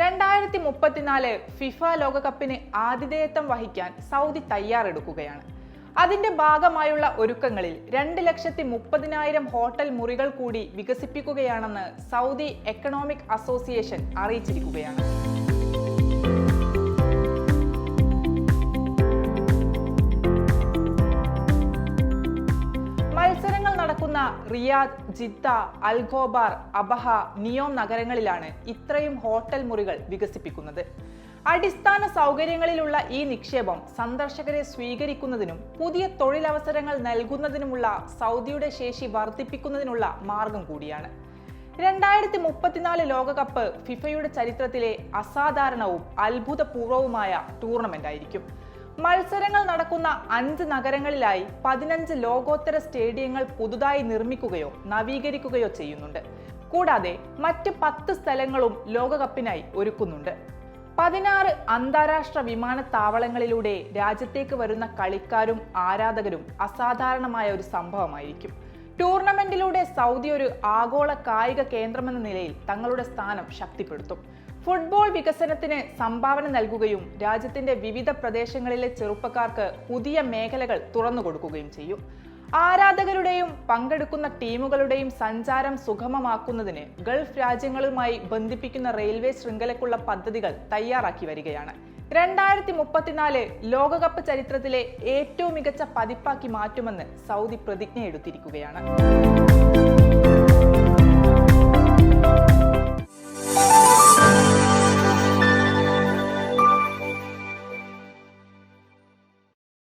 രണ്ടായിരത്തി മുപ്പത്തിനാല് ഫിഫ ലോകകപ്പിന് ആതിഥേയത്വം വഹിക്കാൻ സൗദി തയ്യാറെടുക്കുകയാണ്. അതിന്റെ ഭാഗമായുള്ള ഒരുക്കങ്ങളിൽ രണ്ട് ലക്ഷത്തി മുപ്പതിനായിരം ഹോട്ടൽ മുറികൾ കൂടി വികസിപ്പിക്കുകയാണെന്ന് സൗദി എക്കണോമിക് അസോസിയേഷൻ അറിയിച്ചിരിക്കുകയാണ്. നടക്കുന്ന Riyadh Jeddah Al Khobar Abha NEOM നഗരങ്ങളിലാണ് ഇത്രയും ഹോട്ടൽ മുറികൾ വികസിപ്പിക്കുന്നത്. അടിസ്ഥാന സൗകര്യങ്ങളിലുള്ള ഈ നിക്ഷേപം സന്ദർശകരെ സ്വീകരിക്കുന്നതിനും പുതിയ തൊഴിലവസരങ്ങൾ നൽകുന്നതിനുമുള്ള സൗദിയുടെ ശേഷി വർദ്ധിപ്പിക്കുന്നതിനുള്ള മാർഗം കൂടിയാണ്. രണ്ടായിരത്തി മുപ്പത്തിനാല് ലോകകപ്പ് ഫിഫയുടെ ചരിത്രത്തിലെ അസാധാരണവും അത്ഭുതപൂർവവുമായ ടൂർണമെന്റ് ആയിരിക്കും. മത്സരങ്ങൾ നടക്കുന്ന അഞ്ച് നഗരങ്ങളിലായി പതിനഞ്ച് ലോകോത്തര സ്റ്റേഡിയങ്ങൾ പുതുതായി നിർമ്മിക്കുകയോ നവീകരിക്കുകയോ ചെയ്യുന്നുണ്ട്. കൂടാതെ മറ്റ് പത്ത് സ്ഥലങ്ങളും ലോകകപ്പിനായി ഒരുക്കുന്നുണ്ട്. പതിനാറ് അന്താരാഷ്ട്ര വിമാനത്താവളങ്ങളിലൂടെ രാജ്യത്തേക്ക് വരുന്ന കളിക്കാരും ആരാധകരും അസാധാരണമായ ഒരു സംഭവമായിരിക്കും. ടൂർണമെന്റിലൂടെ സൗദി ഒരു ആഗോള കായിക കേന്ദ്രമെന്ന നിലയിൽ തങ്ങളുടെ സ്ഥാനം ശക്തിപ്പെടുത്തും. ഫുട്ബോൾ വികസനത്തിന് സംഭാവന നൽകുകയും രാജ്യത്തിന്റെ വിവിധ പ്രദേശങ്ങളിലെ ചെറുപ്പക്കാർക്ക് പുതിയ മേഖലകൾ തുറന്നുകൊടുക്കുകയും ചെയ്യും. ആരാധകരുടെയും പങ്കെടുക്കുന്ന ടീമുകളുടെയും സഞ്ചാരം സുഗമമാക്കുന്നതിന് ഗൾഫ് രാജ്യങ്ങളുമായി ബന്ധിപ്പിക്കുന്ന റെയിൽവേ ശൃംഖലക്കുള്ള പദ്ധതികൾ തയ്യാറാക്കി വരികയാണ്. രണ്ടായിരത്തി മുപ്പത്തിനാല് ലോകകപ്പ് ചരിത്രത്തിലെ ഏറ്റവും മികച്ച പതിപ്പാക്കി മാറ്റുമെന്ന് സൗദി പ്രതിജ്ഞയെടുത്തിരിക്കുകയാണ്.